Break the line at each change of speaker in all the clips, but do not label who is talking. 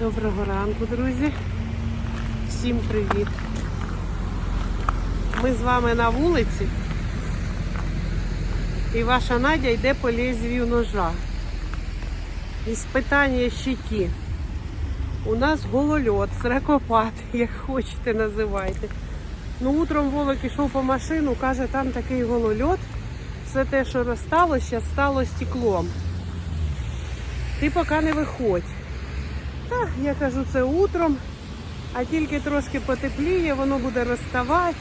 Доброго ранку, друзі. Всім привіт. Ми з вами на вулиці. І ваша Надя йде по лезвію ножа. Іспитання щиті. У нас голольот, сракопад, як хочете називайте. Ну, утром Волок ішов по машину, каже, там такий голольот. Все те, що розстало, стало стеклом. Ти поки не виходь. Та, я кажу, це утром, а тільки трошки потепліє, воно буде розставати.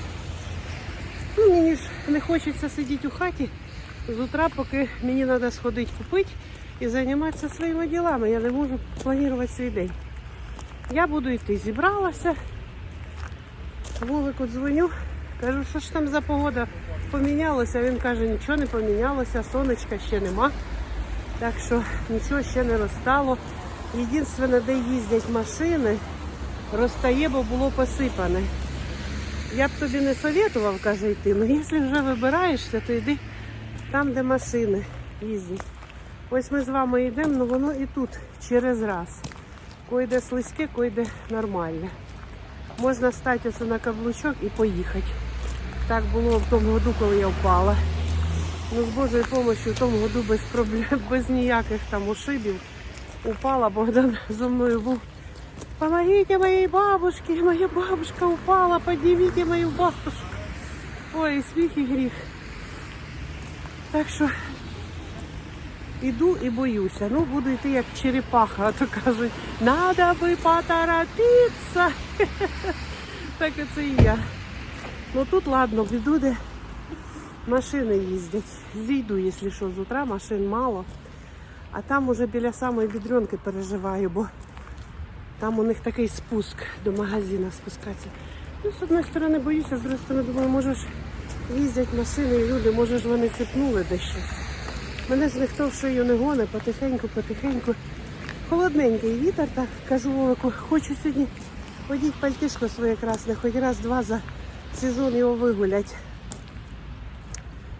Ну, мені ж не хочеться сидіти у хаті з утра, поки мені треба сходити купити і займатися своїми ділами. Я не можу планувати свій день. Я буду йти, зібралася. Вовику дзвоню, кажу, що ж там за погода помінялося. Він каже, нічого не помінялося, сонечка ще нема. Так що нічого ще не розстало. Єдине, де їздять машини, розтає, бо було посипане. Я б тобі не советував, каже, йти, але якщо вже вибираєшся, то йди там, де машини їздять. Ось ми з вами йдемо, але воно і тут через раз. Койде слизьке, койде нормальне. Можна стати на каблучок і поїхати. Так було в тому году, коли я впала. Ну, з Божою допомогою в тому году без проблем, без ніяких там ушибів упала. Богдан зо мною був. Помогите моей бабушке, моя бабушка упала, поднимите мою бабушку. Ой, сміх і гріх. Так що іду і боюся. Ну, буду йти як черепаха, а то кажуть, надо би поторопитися. Так і це і я. Ну тут ладно, піду, де машини їздять. Зійду, якщо що, з утра машин мало. А там уже біля самої бідренки переживаю, бо там у них такий спуск до магазину спускатися. Ну, з одної сторони боюся, з другої сторони думаю, може ж їздять машини і люди, може ж вони цепнули десь щось. Мене ж ніхто в шию не гоне, потихеньку, потихеньку. Холодненький вітер, так кажу Вовику, хочу сьогодні одіть пальтишко своє красне, хоч раз-два за сезон його вигулять.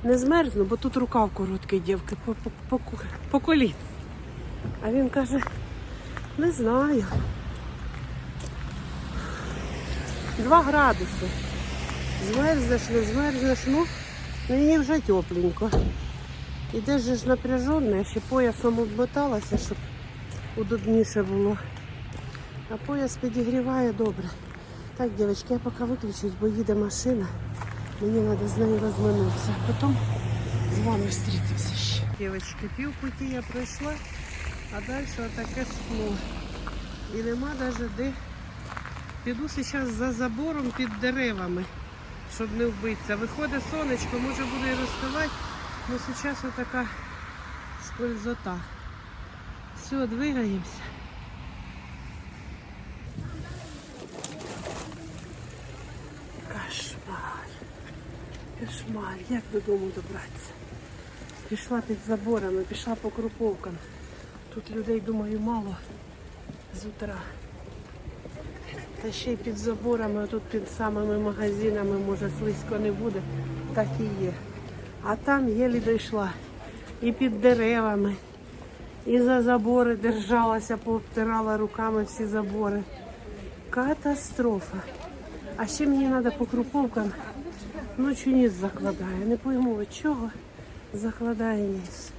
Не змерзну, бо тут рукав короткий, дівки, по, по, по, по колін. А він каже, не знаю. Два градуси. Змерзнеш, не змерзнеш, ну, мені вже тепленько. Ідеш же ж напряженно, я ще поясом обмоталася, щоб удобніше було. А пояс підігріває добре. Так, дівчатки, я поки виключусь, бо їде машина. Мені треба з нею розминутися. Потім з вами зустрітимося ще. Дівчатки, пів путі я пройшла, а далі отаке скло. І нема навіть де. Піду зараз за забором під деревами, щоб не вбитися. Виходить сонечко, може буде і розставати, але зараз отака скользота. Все, двигаємося. Кошмар. Кошмар. Як додому добратися? Пішла під заборами, пішла по круповкам. Тут людей, думаю, мало з утра. Та ще й під заборами, тут під самими магазинами, може, слизько не буде, так і є. А там єлі дійшла. І під деревами, і за забори держалася, пообтирала руками всі забори. Катастрофа. А ще мені треба по круповкам. Ночі ніс закладає. Не пойму від чого закладає ніс.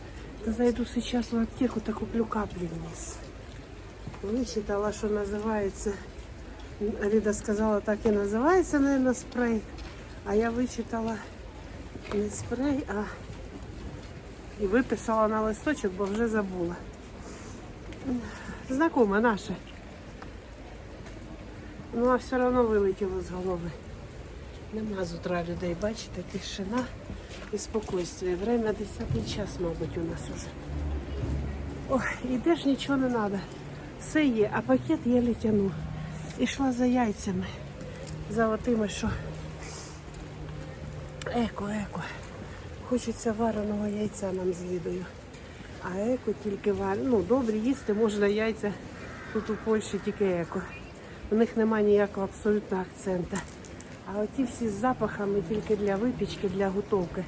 Зайду зараз в аптеку та куплю каплі в ніс. Вичитала, що називається. Ліда сказала, так і називається, мабуть, спрей. А я вичитала не спрей, а і виписала на листочок, бо вже забула. Знакоме наше. Ну, а все одно вилетіло з голови. Нема з утра людей, бачите, тишина і спокійствие. Время 10 час, мабуть, у нас уже. Ой, ідеш, нічого не треба. Все є, а пакет я тяну. Ішла за яйцями. За отими, що еко, еко. Хочеться вареного яйця нам з Лідою. А еко тільки варене. Ну, добре, їсти можна яйця тут у Польщі тільки еко. У них немає ніякого абсолютно акцента. А оті всі з запахами тільки для випічки, для готовки.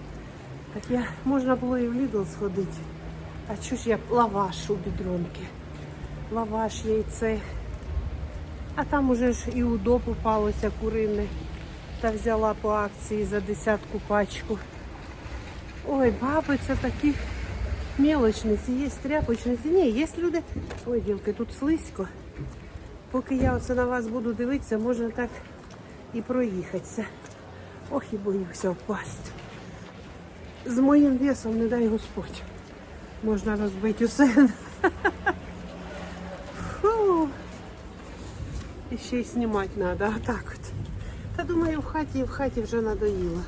Так я можна було і в Лідл сходити. А чого ж я лаваш у бідронки? Лаваш, яйце, А там уже ж і удо попалося курине. Та взяла по акції за десятку пачку. Ой, баби, це такі мелочниці, є тряпочниці. Ні, є люди. Ой, ділки, тут слизько. Поки я оце на вас буду дивитися, можна так і проїхатися. Ох, і боюся впасти. З моїм весом, не дай Господь. Можна розбити усе. Фу. І ще й знімати треба, отак от. Та думаю, в хаті, в хаті вже надоїло.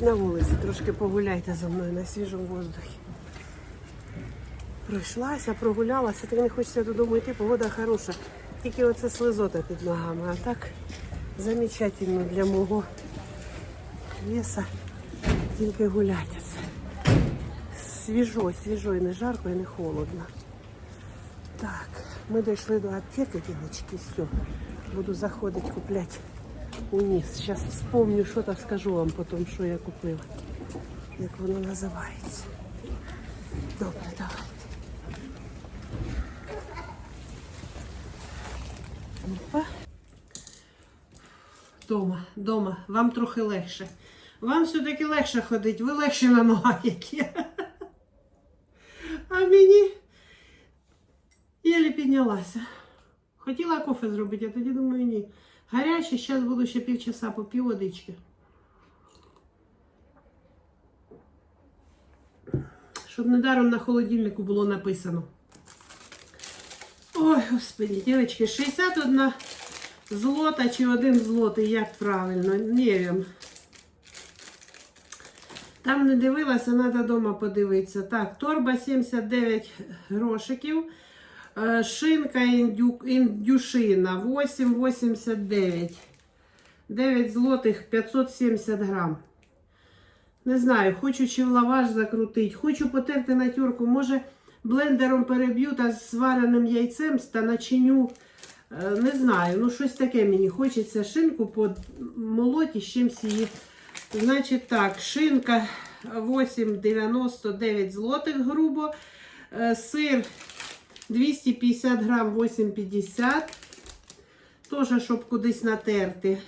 На вулиці трошки погуляйте зі мною на свіжому воздухі. Пройшлася, прогулялася, так не хочеться додому йти, погода хороша. Тільки оце слизота під ногами, а так замечательно для мого веса тільки гуляти. Свіжо, свіжо і не жарко, і не холодно. Так, ми дійшли до аптеки, дівчатки, все. Буду заходити купляти униз. Зараз вспомню, що там скажу вам потім, що я купила. Як воно називається. Добре, давайте. Опа. Дома, дома. Вам трохи легше. Вам все-таки легше ходити, ви легше на ногах, як я. А мені єлі піднялася. Хотіла кофе зробити, а тоді думаю, ні. Гаряче, зараз буду ще півчаса попів водички. Щоб недаром на холодильнику було написано. Ой, господи, дівчатки, 61 злота чи один злотий, як правильно, не wiem. Там не дивилася, треба вдома подивитися. Так, торба 79 грошиків. Е, Шинка індю, індюшина 8,89. 9 злотих 570 грам. Не знаю, хочу чи в лаваш закрутити, хочу потерти на тюрку. Може блендером переб'ю та з свареним яйцем та начиню. Е, Не знаю, ну щось таке мені хочеться шинку помолоти з чимсь її. Значить так, шинка 8,99 злотих грубо. Е, Сир 250 грам 8,50. Тоже, щоб кудись натерти.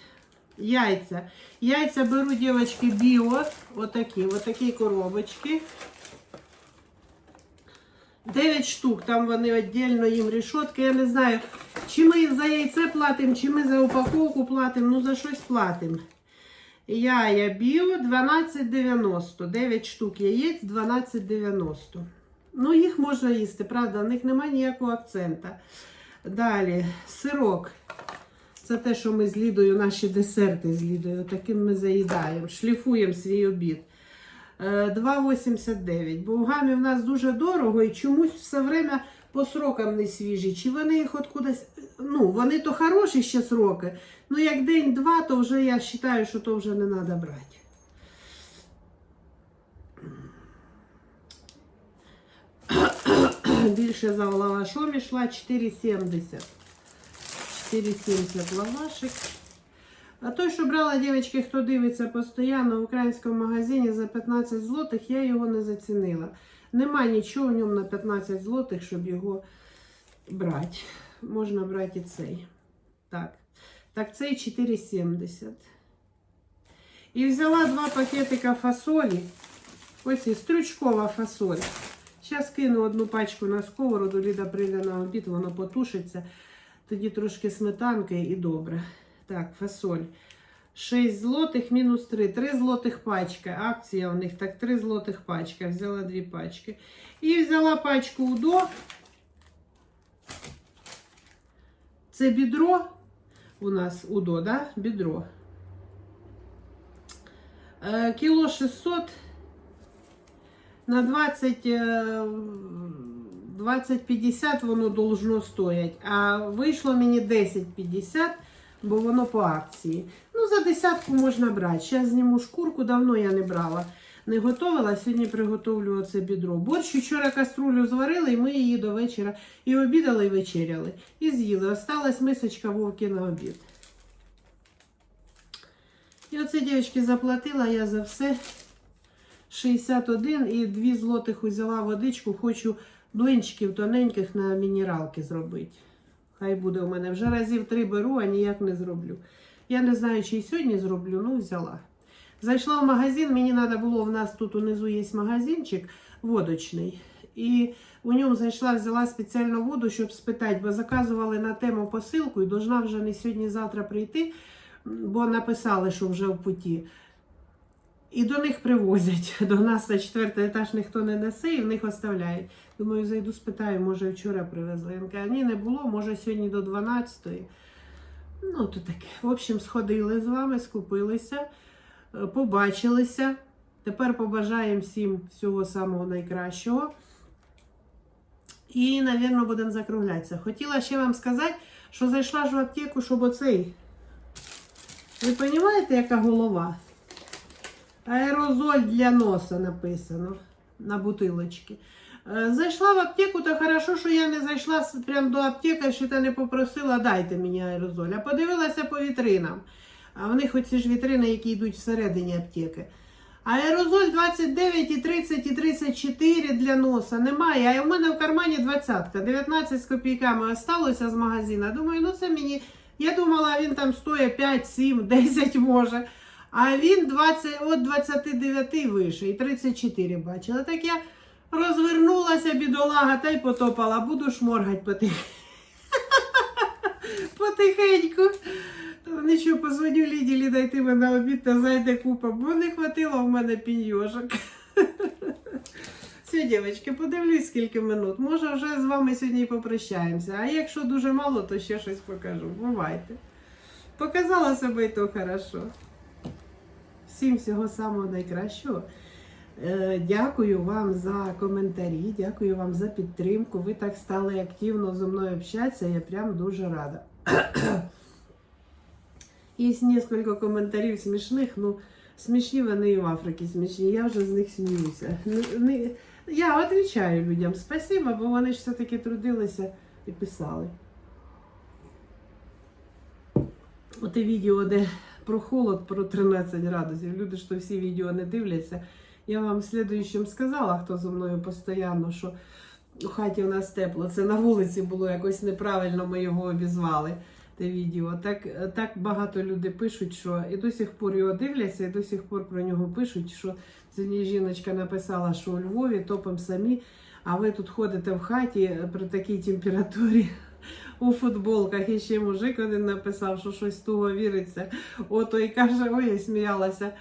Яйця. Яйця беру, дівчатки, біо. Отакі, отакі коробочки. 9 штук, там вони віддільно їм решетки. Я не знаю, чи ми за яйце платимо, чи ми за упаковку платимо, ну за щось платимо. Яя біо 12,90. 9 штук яєць 12,90. Ну, їх можна їсти, правда, в них немає ніякого акцента. Далі, сирок. Це те, що ми з Лідою, наші десерти з Лідою, таким ми заїдаємо, шліфуємо свій обід. Е, 2,89. Бо в гамі в нас дуже дорого і чомусь все время по срокам не свіжі. Чи вони їх от кудись. Ну, вони то хороші ще сроки. Ну, як день-два, то вже я вважаю, що то вже не треба брати. Більше за лавашом йшла 4,70. 4,70 лавашик. А той, що брала, дівчатки, хто дивиться постійно в українському магазині за 15 злотих, я його не зацінила. Нема нічого в ньому на 15 злотих, щоб його брати. Можна брати і цей. Так. Так, цей 4,70. І взяла два пакетика фасолі. Ось і стручкова фасоль. Зараз кину одну пачку на сковороду, Ліда прийде на обід, воно потушиться. Тоді трошки сметанки і добре. Так, фасоль. 6 злотих мінус 3. 3 злотих пачка. Акція у них так 3 злотих пачка. Взяла 2 пачки. І взяла пачку УДО. Це бідро. У нас УДО, да? Бідро. Е, Кіло 600 на 20, е, 20-50 воно должно стоять, а вийшло мені 10-50, бо воно по акції. Ну, за десятку можна брати. Зараз зніму шкурку, давно я не брала. Не готувала, сьогодні приготовлю оце бідро. Борщ вчора каструлю зварили, і ми її до вечора і обідали, і вечеряли. І з'їли. Осталась мисочка вовки на обід. І оце, дівчатки, заплатила я за все. 61 і 2 злотих взяла водичку, хочу блинчиків тоненьких на мінералки зробити. Хай буде у мене. Вже разів три беру, а ніяк не зроблю. Я не знаю, чи сьогодні зроблю, ну взяла. Зайшла в магазин, мені треба було, в нас тут унизу є магазинчик водочний. І у ньому зайшла, взяла спеціальну воду, щоб спитати, бо заказували на тему посилку і должна вже не сьогодні-завтра прийти, бо написали, що вже в путі. І до них привозять. До нас на четвертий етаж ніхто не несе і в них оставляють. Думаю, зайду спитаю, може вчора привезли. Він каже, ні, не було, може сьогодні до 12-ї. Ну, то таке. В общем, сходили з вами, скупилися, побачилися. Тепер побажаємо всім всього самого найкращого. І, напевно, будемо закруглятися. Хотіла ще вам сказати, що зайшла ж в аптеку, щоб оцей. Ви розумієте, яка голова? Аерозоль для носа написано на бутилочці. Е, Зайшла в аптеку, то хорошо, що я не зайшла с- прям до аптеки, що та не попросила, дайте мені аерозоль. А подивилася по вітринам. А в них оці ж вітрини, які йдуть всередині аптеки. Аерозоль 29, і 30, і 34 для носа немає. А в мене в кармані 20, 19 з копійками осталося з магазина. Думаю, ну це мені. Я думала, він там стоїть 5, 7, 10 може. А він 20, от 29 вище і 34 бачила. Так я розвернулася, бідолага, та й потопала. Буду шморгать потих... потихеньку. Нічого, позвоню Ліді, Ліда, йти мене обід та зайде купа, бо не хватило в мене піньйожок. Все, дівчатки, подивлюсь, скільки минут. Може, вже з вами сьогодні попрощаємося. А якщо дуже мало, то ще щось покажу. Бувайте. Показала себе і то хорошо. Всім всього самого найкращого. Е, Дякую вам за коментарі, дякую вам за підтримку. Ви так стали активно зі мною общатися, я прям дуже рада. Є несколько коментарів смішних, ну смішні вони і в Африці смішні. Я вже з них сміюся. Я відповідаю людям спасибо, бо вони ж все-таки трудилися і писали. Оте відео, де про холод, про 13 градусів. Люди ж всі відео не дивляться. Я вам слідуючим сказала, хто зі мною постійно, що у хаті у нас тепло. Це на вулиці було якось неправильно, ми його обізвали. Те відео. Так, так багато людей пишуть, що і до сих пор його дивляться, і до сих пор про нього пишуть, що сьогодні жіночка написала, що у Львові топимо самі, а ви тут ходите в хаті при такій температурі у футболках. І ще мужик один написав, що щось туго віриться. Ото і каже, ой, я сміялася.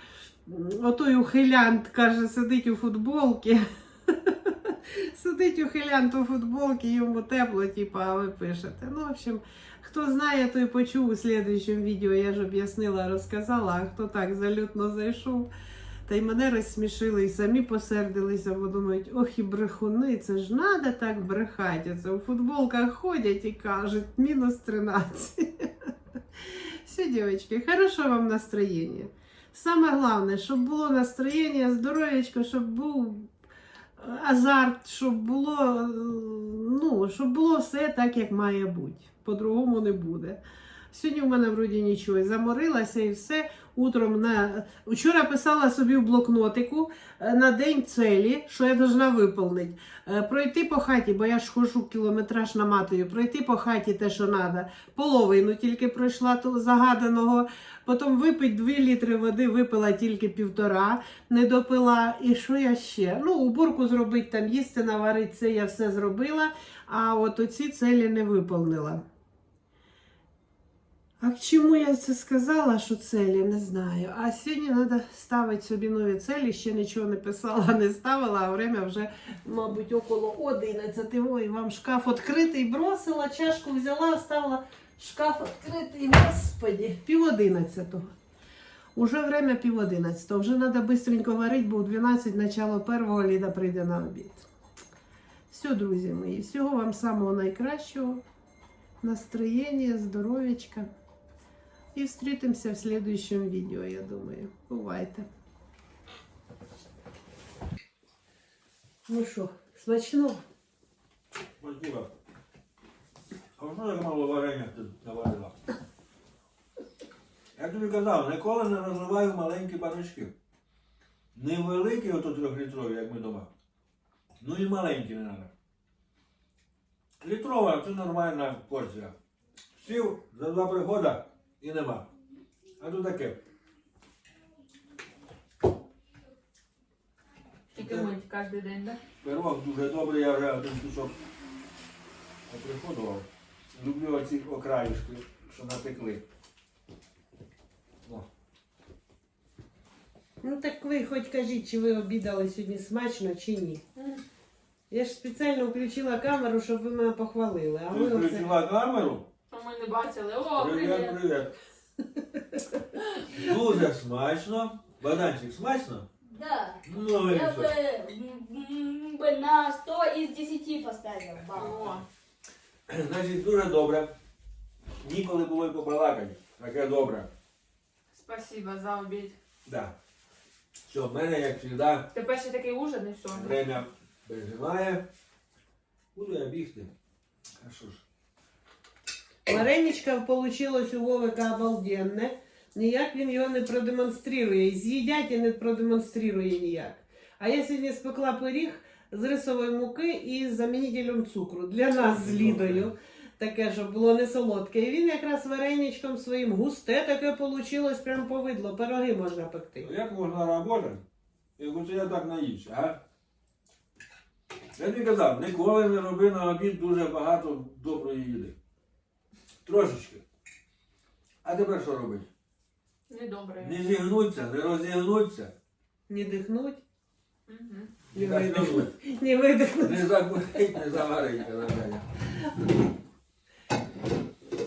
Отой ухилянт, каже, сидить у футболці. Сидить ухилянт у футболці, йому тепло, типу, а ви пишете. Ну, в общем, хто знає, той почув у слідуючому відео, я ж об'яснила, розказала, а хто так залютно зайшов. Та й мене розсмішили, і самі посердилися, бо думають, ох і брехуни, це ж надо так брехати. Це у футболках ходять і кажуть, мінус 13. Все, дівчатки, хорошо вам настроєння. Саме головне, щоб було настроєння, здоров'ячко, щоб був азарт, щоб було, ну, щоб було все так, як має бути. По-другому не буде. Сьогодні в мене вроді нічого, заморилася і все. Утром на вчора писала собі в блокнотику е, на день целі, що я должна виповнити. Е, Пройти по хаті, бо я ж хожу кілометраж наматую, пройти по хаті те, що треба. Половину тільки пройшла загаданого. Потім випити 2 літри води, випила тільки півтора, не допила. І що я ще? Ну, уборку зробити, там їсти наварити, це я все зробила, а от оці целі не виповнила. А к чому я це сказала, що целі, не знаю. А сьогодні треба ставити собі нові целі, ще нічого не писала, не ставила, а время вже, мабуть, около 11. Ой, вам шкаф відкритий, бросила, чашку взяла, ставила шкаф відкритий, господі, пів одинадцятого. Уже время пів одинадцятого. Вже треба бистренько варити, бо у 12 начало першого Ліда прийде на обід. Все, друзі мої, всього вам самого найкращого. Настроєння, здоров'ячка. І встретимся в следующем видео, я думаю. Бувайте. Ну що, смачно?
Спасибо. А що так мало варення ти наварила? Я тобі казав, ніколи не розливаю маленькі баночки. Не великі, ото трьохлітрові, як ми дома. Ну і маленькі не треба. Літрова це нормальна порція. Сів за два приходи і нема. А тут таке.
Тільки мить кожен день, да?
Пирог дуже добрий, я вже один кусок оприходував. Люблю оці окраїшки, що натекли. О.
Ну так ви хоч кажіть, чи ви обідали сьогодні смачно чи ні. Я ж спеціально включила камеру, щоб ви мене похвалили. А
Ти
ви оце...
включила камеру?
Не бачили. О,
Привіт,
привіт.
привіт. Дуже смачно. Богданчик, смачно?
Да.
Ну і
Я
все.
бы, м, м, бы на 100 из 10 поставил балл.
О,
Значить, дуже добре. Ніколи було й побалакати. Таке добре.
спасибо за обід.
Да. Все, в мене, як завжди,
Тепер ще такий ужин і все.
время переживає. Буду я бігти. А що ж?
Вареничка вийшло у Вовика обалденне. Ніяк він його не продемонструє. З'їдять і не продемонструє ніяк. А я сьогодні спекла пиріг з рисової муки і з замінителем цукру для нас з Лідою. Таке, щоб було не солодке. І він якраз вареничком своїм густе таке вийшло, прям повидло. Пироги можна пекти.
Ну, Як можна працювати, як оце я так наївся, а? Я тобі казав, ніколи не роби на обід дуже багато доброї їди. Трошечки. А тепер що робити?
Недобре.
Не зігнуться, не розігнуться,
Не дихнуть,
Угу.
не видихнуть. Не видихнуть.
не закурить, не заварить. казав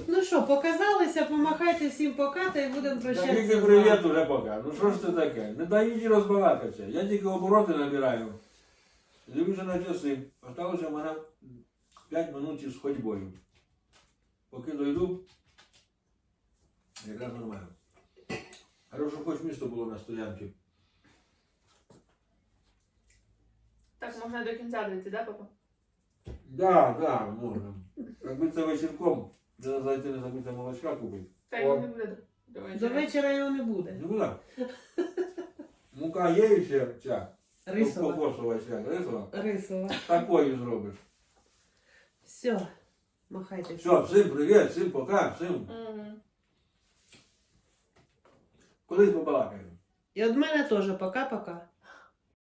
Ну що, показалися, помахайте всім пока та й будемо
Та
прощатися.
тільки
з вами.
привіт уже пока. Ну що ж це таке? Не дай їй розбалакатися. Я тільки обороти набираю. Дивлюся на часи. Осталося в мене 5 минут із ходьбою. Поки дойду, якраз нормально. Хорошо, хоч місто було на стоянці.
Так можна до кінця дойти, да, папа?
Да, да, можна. Якби це вечірком, де зайти не забути молочка купити.
Та й
О.
не буде до
До
вечора.
вечора його не буде.
Ну куди? Мука є ще ця.
Рисова.
Кокосова ця, рисова.
Рисова.
Такої зробиш.
Все. Махайте.
Все, всім привіт, всім пока, всім.
Мгм.
Колись побалакаємо.
І від мене теж пока-пока.